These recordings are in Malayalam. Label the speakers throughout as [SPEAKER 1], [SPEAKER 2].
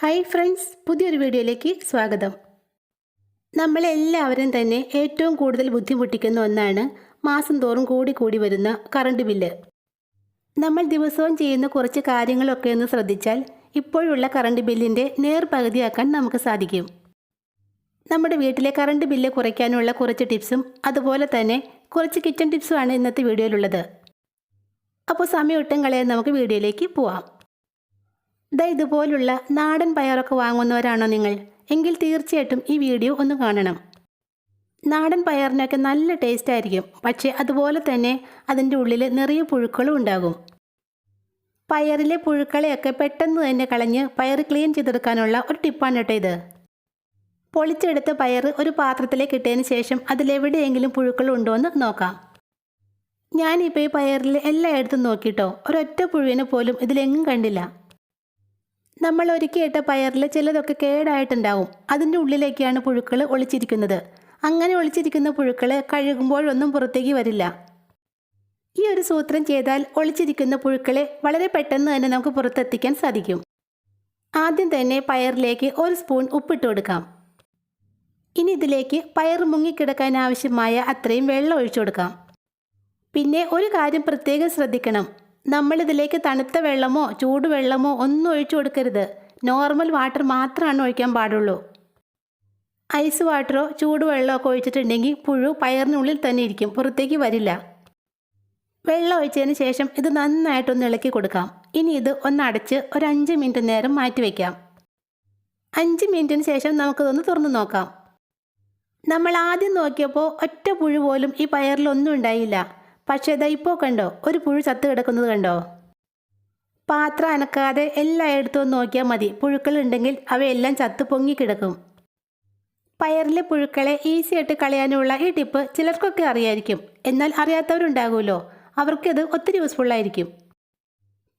[SPEAKER 1] ഹായ് ഫ്രണ്ട്സ് പുതിയൊരു വീഡിയോയിലേക്ക് സ്വാഗതം. നമ്മളെല്ലാവരും തന്നെ ഏറ്റവും കൂടുതൽ ബുദ്ധിമുട്ടിക്കുന്ന ഒന്നാണ് മാസം തോറും കൂടി കൂടി വരുന്ന കറണ്ട് ബില്ല് നമ്മൾ ദിവസവും ചെയ്യുന്ന കുറച്ച് കാര്യങ്ങളൊക്കെ ഒന്ന് ശ്രദ്ധിച്ചാൽ ഇപ്പോഴുള്ള കറണ്ട് ബില്ലിന്റെ നേർപകുതിയാക്കാൻ നമുക്ക് സാധിക്കും. നമ്മുടെ വീട്ടിലെ കറണ്ട് ബില്ല് കുറയ്ക്കാനുള്ള കുറച്ച് ടിപ്സും അതുപോലെ തന്നെ കുറച്ച് കിച്ചൺ ടിപ്സുമാണ് ഇന്നത്തെ വീഡിയോയിലുള്ളത്. അപ്പോൾ സമയം ഒട്ടും കളയാൻ നമുക്ക് വീഡിയോയിലേക്ക് പോവാം. ദാ ഇതുപോലുള്ള നാടൻ പയറൊക്കെ വാങ്ങുന്നവരാണോ നിങ്ങൾ? എങ്കിൽ തീർച്ചയായിട്ടും ഈ വീഡിയോ ഒന്ന് കാണണം. നാടൻ പയറിനൊക്കെ നല്ല ടേസ്റ്റ് ആയിരിക്കും. പക്ഷേ അതുപോലെ തന്നെ അതിന്റെ ഉള്ളിൽ നിറയെ പുഴുക്കളും ഉണ്ടാകും. പയറിലെ പുഴുക്കളെയൊക്കെ പെട്ടെന്ന് തന്നെ കളഞ്ഞ് പയർ ക്ലീൻ ചെയ്തെടുക്കാനുള്ള ഒരു ടിപ്പാണ് കേട്ടോ ഇത്. പൊളിച്ചെടുത്ത പയർ ഒരു പാത്രത്തിലേക്ക് ഇട്ടതിന് ശേഷം അതിലെവിടെയെങ്കിലും പുഴുക്കൾ ഉണ്ടോ എന്ന് നോക്കാം. ഞാനിപ്പോൾ ഈ പയറിൽ എല്ലായിടത്തും നോക്കിയിട്ടോ ഒരൊറ്റ പുഴുവിനെ പോലും ഇതിലെങ്ങും കണ്ടില്ല. നമ്മൾ ഒരുക്കിയിട്ട പയറിൽ ചിലതൊക്കെ കേടായിട്ടുണ്ടാവും. അതിന്റെ ഉള്ളിലേക്കാണ് പുഴുക്കൾ ഒളിച്ചിരിക്കുന്നത്. അങ്ങനെ ഒളിച്ചിരിക്കുന്ന പുഴുക്കൾ കഴുകുമ്പോഴൊന്നും പുറത്തേക്ക് വരില്ല. ഈ ഒരു സൂത്രം ചെയ്താൽ ഒളിച്ചിരിക്കുന്ന പുഴുക്കളെ വളരെ പെട്ടെന്ന് തന്നെ നമുക്ക് പുറത്തെത്തിക്കാൻ സാധിക്കും. ആദ്യം തന്നെ പയറിലേക്ക് ഒരു സ്പൂൺ ഉപ്പിട്ട് കൊടുക്കാം. ഇനി ഇതിലേക്ക് പയർ മുങ്ങിക്കിടക്കാൻ ആവശ്യമായ അത്രയും വെള്ളം ഒഴിച്ചു കൊടുക്കാം. പിന്നെ ഒരു കാര്യം പ്രത്യേകം ശ്രദ്ധിക്കണം. നമ്മൾ ഇതിലേക്ക് തണുത്ത വെള്ളമോ ചൂടുവെള്ളമോ ഒന്നും ഒഴിച്ചു കൊടുക്കരുത്. നോർമൽ വാട്ടർ മാത്രമാണ് ഒഴിക്കാൻ പാടുള്ളൂ. ഐസ് വാട്ടറോ ചൂടുവെള്ളമോ ഒക്കെ ഒഴിച്ചിട്ടുണ്ടെങ്കിൽ പുഴു പയറിനുള്ളിൽ തന്നെ ഇരിക്കും പുറത്തേക്ക് വരില്ല. വെള്ളം ഒഴിച്ചതിന് ശേഷം ഇത് നന്നായിട്ടൊന്ന് ഇളക്കി കൊടുക്കാം. ഇനി ഇത് ഒന്ന് അടച്ച് ഒരു അഞ്ച് മിനിറ്റ് നേരം മാറ്റി വയ്ക്കാം അഞ്ച് മിനിറ്റിന് ശേഷം നമുക്കിതൊന്ന് തുറന്നു നോക്കാം. നമ്മൾ ആദ്യം നോക്കിയപ്പോൾ ഒറ്റ പുഴു പോലും ഈ പയറിലൊന്നും ഉണ്ടായില്ല. പക്ഷേ ഇപ്പോൾ കണ്ടോ? ഒരു പുഴു ചത്ത് കിടക്കുന്നത് കണ്ടോ? പാത്രം അനക്കാതെ എല്ലായിടത്തും ഒന്ന് നോക്കിയാൽ മതി. പുഴുക്കളുണ്ടെങ്കിൽ അവയെല്ലാം ചത്ത് പൊങ്ങിക്കിടക്കും പയറിലെ പുഴുക്കളെ ഈസി ആയിട്ട് കളയാനുള്ള ഈ ടിപ്പ് ചിലർക്കൊക്കെ അറിയായിരിക്കും. എന്നാൽ അറിയാത്തവരുണ്ടാകുമല്ലോ. അവർക്കത് ഒത്തിരി യൂസ്ഫുൾ ആയിരിക്കും.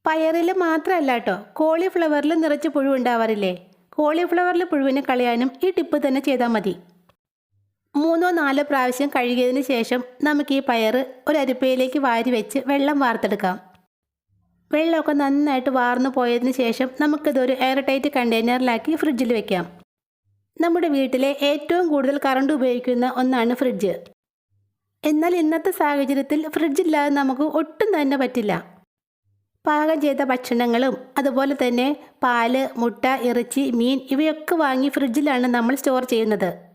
[SPEAKER 1] പയറിൽ മാത്രമല്ല കേട്ടോ കോളിഫ്ലവറിൽ നിറച്ച് പുഴു ഉണ്ടാവാറില്ലേ? കോളിഫ്ലവറിൽ പുഴുവിനെ കളയാനും ഈ ടിപ്പ് തന്നെ ചെയ്താൽ മതി. മൂന്നോ നാലോ പ്രാവശ്യം കഴുകിയതിന് ശേഷം നമുക്ക് ഈ പയർ ഒരു അരിപ്പയിലേക്ക് വാരി വെച്ച് വെള്ളം വാർത്തെടുക്കാം. വെള്ളമൊക്കെ നന്നായിട്ട് വാർന്നു പോയതിന് ശേഷം നമുക്കിതൊരു എയർ ടൈറ്റ് കണ്ടെയ്നറിലാക്കി ഫ്രിഡ്ജിൽ വെക്കാം. നമ്മുടെ വീട്ടിലെ ഏറ്റവും കൂടുതൽ കറണ്ട് ഉപയോഗിക്കുന്ന ഒന്നാണ് ഫ്രിഡ്ജ്. എന്നാൽ ഇന്നത്തെ സാഹചര്യത്തിൽ ഫ്രിഡ്ജില്ലാതെ നമുക്ക് ഒട്ടും തന്നെ പറ്റില്ല. പാകം ചെയ്ത ഭക്ഷണങ്ങളും അതുപോലെ തന്നെ പാൽ മുട്ട ഇറച്ചി മീൻ ഇവയൊക്കെ വാങ്ങി ഫ്രിഡ്ജിലാണ് നമ്മൾ സ്റ്റോർ ചെയ്യുന്നത്.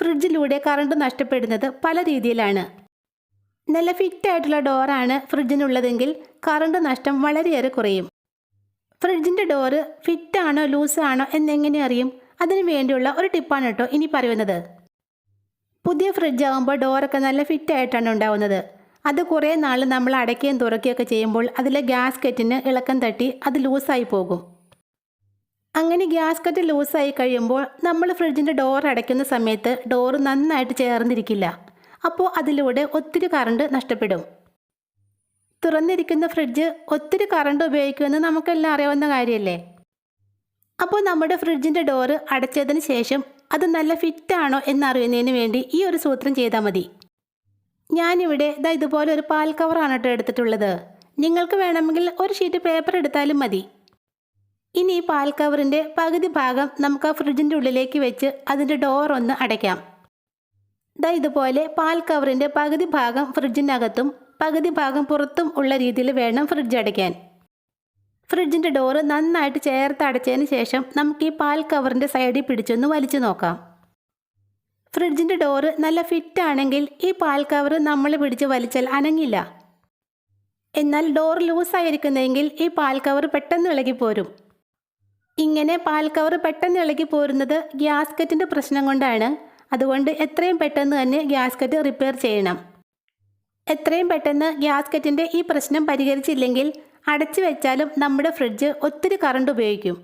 [SPEAKER 1] ഫ്രിഡ്ജിലൂടെ കറണ്ട് നഷ്ടപ്പെടുന്നത് പല രീതിയിലാണ്. നല്ല ഫിറ്റ് ഫിറ്റായിട്ടുള്ള ഡോറാണ് ഫ്രിഡ്ജിനുള്ളതെങ്കിൽ കറണ്ട് നഷ്ടം വളരെയേറെ കുറയും. ഫ്രിഡ്ജിന്റെ ഡോറ് ഫിറ്റാണോ ലൂസാണോ എന്നെങ്ങനെ അറിയും? അതിനു വേണ്ടിയുള്ള ഒരു ടിപ്പാണ് കേട്ടോ ഇനി പറയുന്നത്. പുതിയ ഫ്രിഡ്ജ് ആകുമ്പോൾ ഡോറൊക്കെ നല്ല ഫിറ്റായിട്ടാണ് ഉണ്ടാവുന്നത്. അത് കുറേ നാൾ നമ്മൾ അടയ്ക്കുകയും തുറക്കുകയൊക്കെ ചെയ്യുമ്പോൾ അതിലെ ഗ്യാസ്കറ്റിന് ഇളക്കം തട്ടി അത് ലൂസായി പോകും. അങ്ങനെ ഗ്യാസ്കറ്റ് ലൂസായി കഴിയുമ്പോൾ നമ്മൾ ഫ്രിഡ്ജിന്റെ ഡോർ അടയ്ക്കുന്ന സമയത്ത് ഡോർ നന്നായിട്ട് ചേർന്നിരിക്കില്ല. അപ്പോൾ അതിലൂടെ ഒത്തിരി കറണ്ട് നഷ്ടപ്പെടും. തുറന്നിരിക്കുന്ന ഫ്രിഡ്ജ് ഒത്തിരി കറണ്ട് ഉപയോഗിക്കുമെന്ന് നമുക്കെല്ലാം അറിയാവുന്ന കാര്യമല്ലേ? അപ്പോൾ നമ്മുടെ ഫ്രിഡ്ജിന്റെ ഡോറ് അടച്ചതിന് ശേഷം അത് നല്ല ഫിറ്റാണോ എന്നറിയുന്നതിന് വേണ്ടി ഈ ഒരു സൂത്രം ചെയ്താൽ മതി. ഞാനിവിടെ ഇതാ ഇതുപോലെ ഒരു പാൽ കവറാണ് കേട്ടോ എടുത്തിട്ടുള്ളത്. നിങ്ങൾക്ക് വേണമെങ്കിൽ ഒരു ഷീറ്റ് പേപ്പർ എടുത്താലും മതി. ഇനി ഈ പാൽ കവറിന്റെ പകുതി ഭാഗം നമുക്ക് ആ ഫ്രിഡ്ജിന്റെ ഉള്ളിലേക്ക് വെച്ച് അതിന്റെ ഡോർ ഒന്ന് അടയ്ക്കാം. ദാ ഇതുപോലെ പാൽ കവറിന്റെ പകുതി ഭാഗം ഫ്രിഡ്ജിനകത്തും പകുതി ഭാഗം പുറത്തും ഉള്ള രീതിയിൽ വേണം ഫ്രിഡ്ജ് അടയ്ക്കാൻ. ഫ്രിഡ്ജിന്റെ ഡോറ് നന്നായിട്ട് ചേർത്ത് അടച്ചതിന് ശേഷം നമുക്ക് ഈ പാൽ കവറിന്റെ സൈഡിൽ പിടിച്ചൊന്ന് വലിച്ചു നോക്കാം. ഫ്രിഡ്ജിന്റെ ഡോറ് നല്ല ഫിറ്റ് ആണെങ്കിൽ ഈ പാൽ കവർ നമ്മൾ പിടിച്ച് വലിച്ചാൽ അനങ്ങില്ല. എന്നാൽ ഡോർ ലൂസായിരിക്കുന്നതെങ്കിൽ ഈ പാൽ കവർ പെട്ടെന്ന് ഇളകിപ്പോരും. ഇങ്ങനെ പാൽ കവർ പെട്ടെന്ന് ഇളകി പോരുന്നത് ഗ്യാസ്കറ്റിന്റെ പ്രശ്നം കൊണ്ടാണ്. അതുകൊണ്ട് എത്രയും പെട്ടെന്ന് തന്നെ ഗ്യാസ്കറ്റ് റിപ്പയർ ചെയ്യണം. എത്രയും പെട്ടെന്ന് ഗ്യാസ്കറ്റിന്റെ ഈ പ്രശ്നം പരിഹരിച്ചില്ലെങ്കിൽ അടച്ചു വെച്ചാലും നമ്മുടെ ഫ്രിഡ്ജ് ഒത്തിരി കറണ്ട് ഉപയോഗിക്കും.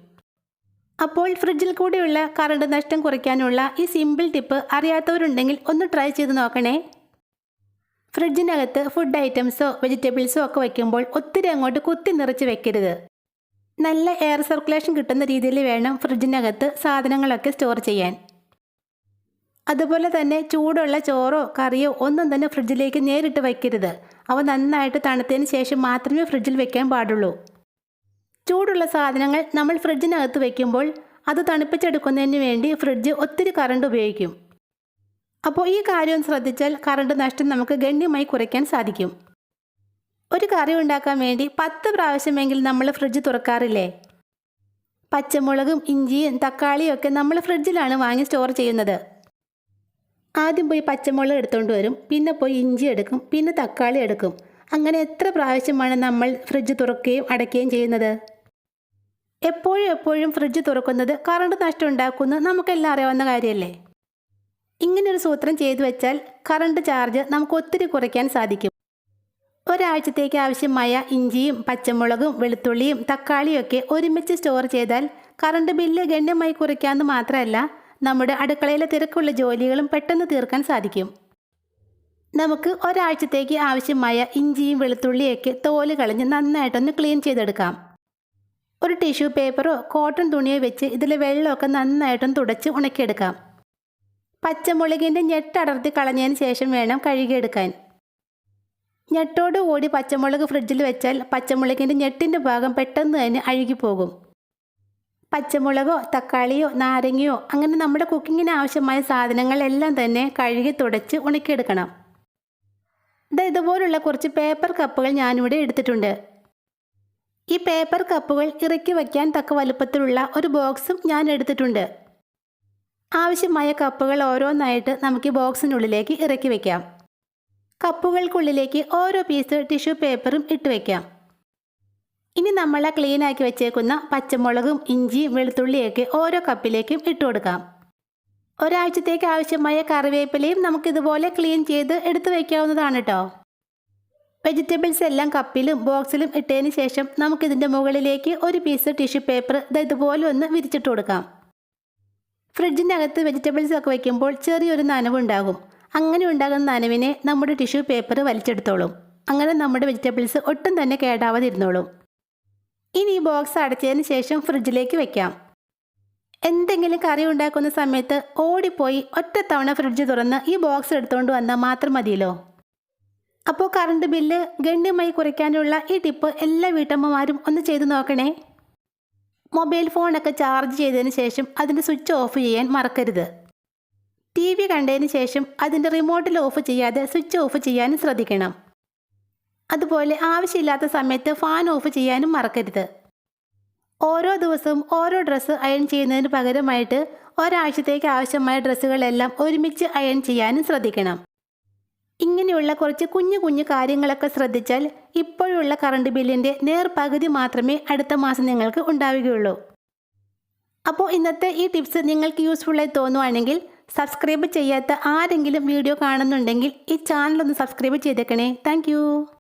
[SPEAKER 1] അപ്പോൾ ഫ്രിഡ്ജിൽ കൂടെയുള്ള കറണ്ട് നഷ്ടം കുറയ്ക്കാനുള്ള ഈ സിമ്പിൾ ടിപ്പ് അറിയാത്തവരുണ്ടെങ്കിൽ ഒന്ന് ട്രൈ ചെയ്ത് നോക്കണേ. ഫ്രിഡ്ജിനകത്ത് ഫുഡ് ഐറ്റംസോ വെജിറ്റബിൾസോ ഒക്കെ വയ്ക്കുമ്പോൾ ഒത്തിരി അങ്ങോട്ട് കുത്തി നിറച്ച് വെക്കരുത്. നല്ല എയർ സർക്കുലേഷൻ കിട്ടുന്ന രീതിയിൽ വേണം ഫ്രിഡ്ജിനകത്ത് സാധനങ്ങളൊക്കെ സ്റ്റോർ ചെയ്യാൻ. അതുപോലെ തന്നെ ചൂടുള്ള ചോറോ കറിയോ ഒന്നും തന്നെ ഫ്രിഡ്ജിലേക്ക് നേരിട്ട് വയ്ക്കരുത്. അവ നന്നായിട്ട് തണുത്തതിന് ശേഷം മാത്രമേ ഫ്രിഡ്ജിൽ വെക്കാൻ പാടുള്ളൂ. ചൂടുള്ള സാധനങ്ങൾ നമ്മൾ ഫ്രിഡ്ജിനകത്ത് വയ്ക്കുമ്പോൾ അത് തണുപ്പിച്ചെടുക്കുന്നതിന് വേണ്ടി ഫ്രിഡ്ജ് ഒത്തിരി കറണ്ട് ഉപയോഗിക്കും. അപ്പോൾ ഈ കാര്യം ശ്രദ്ധിച്ചാൽ കറണ്ട് നഷ്ടം നമുക്ക് ഗണ്യമായി കുറയ്ക്കാൻ സാധിക്കും. ഒരു കറി ഉണ്ടാക്കാൻ വേണ്ടി പത്ത് പ്രാവശ്യമെങ്കിലും നമ്മൾ ഫ്രിഡ്ജ് തുറക്കാറില്ലേ? പച്ചമുളകും ഇഞ്ചിയും തക്കാളിയും ഒക്കെ നമ്മൾ ഫ്രിഡ്ജിലാണ് വാങ്ങി സ്റ്റോർ ചെയ്യുന്നത്. ആദ്യം പോയി പച്ചമുളക് എടുത്തുകൊണ്ട് വരും. പിന്നെ പോയി ഇഞ്ചി എടുക്കും. പിന്നെ തക്കാളി എടുക്കും. അങ്ങനെ എത്ര പ്രാവശ്യമാണ് നമ്മൾ ഫ്രിഡ്ജ് തുറക്കുകയും അടയ്ക്കുകയും ചെയ്യുന്നത്? എപ്പോഴും എപ്പോഴും ഫ്രിഡ്ജ് തുറക്കുന്നത് കറണ്ട് നഷ്ടം ഉണ്ടാക്കുന്ന. നമുക്കെല്ലാം അറിയാവുന്ന കാര്യമല്ലേ? ഇങ്ങനൊരു സൂത്രം ചെയ്തു വെച്ചാൽ കറണ്ട് ചാർജ് നമുക്ക് ഒത്തിരി കുറയ്ക്കാൻ സാധിക്കും. ഒരാഴ്ചത്തേക്ക് ആവശ്യമായ ഇഞ്ചിയും പച്ചമുളകും വെളുത്തുള്ളിയും തക്കാളിയൊക്കെ ഒരുമിച്ച് സ്റ്റോർ ചെയ്താൽ കറണ്ട് ബില്ല് ഗണ്യമായി കുറയ്ക്കാമെന്ന് മാത്രമല്ല നമ്മുടെ അടുക്കളയിലെ തിരക്കുള്ള ജോലികളും പെട്ടെന്ന് തീർക്കാൻ സാധിക്കും. നമുക്ക് ഒരാഴ്ചത്തേക്ക് ആവശ്യമായ ഇഞ്ചിയും വെളുത്തുള്ളിയൊക്കെ തോൽ കളഞ്ഞ് നന്നായിട്ടൊന്ന് ക്ലീൻ ചെയ്തെടുക്കാം. ഒരു ടിഷ്യൂ പേപ്പറോ കോട്ടൺ തുണിയോ വെച്ച് ഇതിലെ വെള്ളമൊക്കെ നന്നായിട്ടൊന്ന് തുടച്ച് ഉണക്കിയെടുക്കാം. പച്ചമുളകിന്റെ ഞെട്ടടർത്തി കളഞ്ഞതിന് ശേഷം വേണം കഴുകിയെടുക്കാൻ. ഞെട്ടോട് കൂടി പച്ചമുളക് ഫ്രിഡ്ജിൽ വെച്ചാൽ പച്ചമുളകിന്റെ ഞെട്ടിന്റെ ഭാഗം പെട്ടെന്ന് തന്നെ അഴുകിപ്പോകും പച്ചമുളകോ തക്കാളിയോ നാരങ്ങയോ അങ്ങനെ നമ്മുടെ കുക്കിങ്ങിന് ആവശ്യമായ സാധനങ്ങളെല്ലാം തന്നെ കഴുകി തുടച്ച് ഉണക്കിയെടുക്കണം. ഇത് ഇതുപോലുള്ള കുറച്ച് പേപ്പർ കപ്പുകൾ ഞാനിവിടെ എടുത്തിട്ടുണ്ട്. ഈ പേപ്പർ കപ്പുകൾ ഇറക്കി വയ്ക്കാൻ തക്ക വലുപ്പത്തിലുള്ള ഒരു ബോക്സും ഞാൻ എടുത്തിട്ടുണ്ട്. ആവശ്യമായ കപ്പുകൾ ഓരോന്നായിട്ട് നമുക്ക് ഈ ബോക്സിനുള്ളിലേക്ക് ഇറക്കി വയ്ക്കാം. കപ്പുകൾക്കുള്ളിലേക്ക് ഓരോ പീസ് ടിഷ്യൂ പേപ്പറും ഇട്ട് വയ്ക്കാം ഇനി നമ്മൾ ക്ലീൻ ആക്കി വെച്ചേക്കുന്ന പച്ചമുളകും ഇഞ്ചിയും വെളുത്തുള്ളിയൊക്കെ ഓരോ കപ്പിലേക്കും ഇട്ട് കൊടുക്കാം. ഒരാഴ്ചത്തേക്ക് ആവശ്യമായ കറിവേപ്പിലയും നമുക്കിതുപോലെ ക്ലീൻ ചെയ്ത് എടുത്തു വയ്ക്കാവുന്നതാണ് കേട്ടോ വെജിറ്റബിൾസ് എല്ലാം കപ്പിലും ബോക്സിലും ഇട്ടതിന് ശേഷം നമുക്കിതിന്റെ മുകളിലേക്ക് ഒരു പീസ് ടിഷ്യൂ പേപ്പർ ഇതുപോലെ ഒന്ന് വിരിച്ചിട്ട് കൊടുക്കാം. ഫ്രിഡ്ജിന്റെ അകത്ത് വെജിറ്റബിൾസ് ഒക്കെ വയ്ക്കുമ്പോൾ ചെറിയൊരു നനവുണ്ടാകും. അങ്ങനെ ഉണ്ടാകുന്ന നനവിനെ നമ്മുടെ ടിഷ്യൂ പേപ്പർ വലിച്ചെടുത്തോളും. അങ്ങനെ നമ്മുടെ വെജിറ്റബിൾസ് ഒട്ടും തന്നെ കേടാവാതിരുന്നോളും. ഇനി ഈ ബോക്സ് അടച്ചതിന് ശേഷം ഫ്രിഡ്ജിലേക്ക് വെക്കാം. എന്തെങ്കിലും കറി ഉണ്ടാക്കുന്ന സമയത്ത് ഓടിപ്പോയി ഒറ്റത്തവണ ഫ്രിഡ്ജ് തുറന്ന് ഈ ബോക്സ് എടുത്തുകൊണ്ട് വന്നാൽ മാത്രം മതിയല്ലോ. അപ്പോൾ കറണ്ട് ബില്ല് ഗണ്യമായി കുറയ്ക്കാനുള്ള ഈ ടിപ്പ് എല്ലാ വീട്ടമ്മമാരും ഒന്ന് ചെയ്തു നോക്കണേ. മൊബൈൽ ഫോണൊക്കെ ചാർജ് ചെയ്തതിന് ശേഷം അതിന്റെ സ്വിച്ച് ഓഫ് ചെയ്യാൻ മറക്കരുത്. ടി വി കണ്ടതിന് ശേഷം അതിന്റെ റിമോട്ടിൽ ഓഫ് ചെയ്യാതെ സ്വിച്ച് ഓഫ് ചെയ്യാനും ശ്രദ്ധിക്കണം. അതുപോലെ ആവശ്യമില്ലാത്ത സമയത്ത് ഫാൻ ഓഫ് ചെയ്യാനും മറക്കരുത്. ഓരോ ദിവസവും ഓരോ ഡ്രസ്സ് അയൺ ചെയ്യുന്നതിന് പകരമായിട്ട് ഒരാഴ്ചത്തേക്ക് ആവശ്യമായ ഡ്രസ്സുകളെല്ലാം ഒരുമിച്ച് അയൺ ചെയ്യാനും ശ്രദ്ധിക്കണം. ഇങ്ങനെയുള്ള കുറച്ച് കുഞ്ഞു കുഞ്ഞു കാര്യങ്ങളൊക്കെ ശ്രദ്ധിച്ചാൽ ഇപ്പോഴുള്ള കറണ്ട് ബില്ലിന്റെ നേർപകുതി മാത്രമേ അടുത്ത മാസം നിങ്ങൾക്ക് ഉണ്ടാവുകയുള്ളൂ. അപ്പോൾ ഇന്നത്തെ ഈ ടിപ്സ് നിങ്ങൾക്ക് യൂസ്ഫുള്ളായി തോന്നുവാണെങ്കിൽ സബ്സ്ക്രൈബ് ചെയ്യാത്ത ആരെങ്കിലും വീഡിയോ കാണുന്നുണ്ടെങ്കിൽ ഈ ചാനൽ ഒന്ന് സബ്സ്ക്രൈബ് ചെയ്തേക്കണേ. താങ്ക്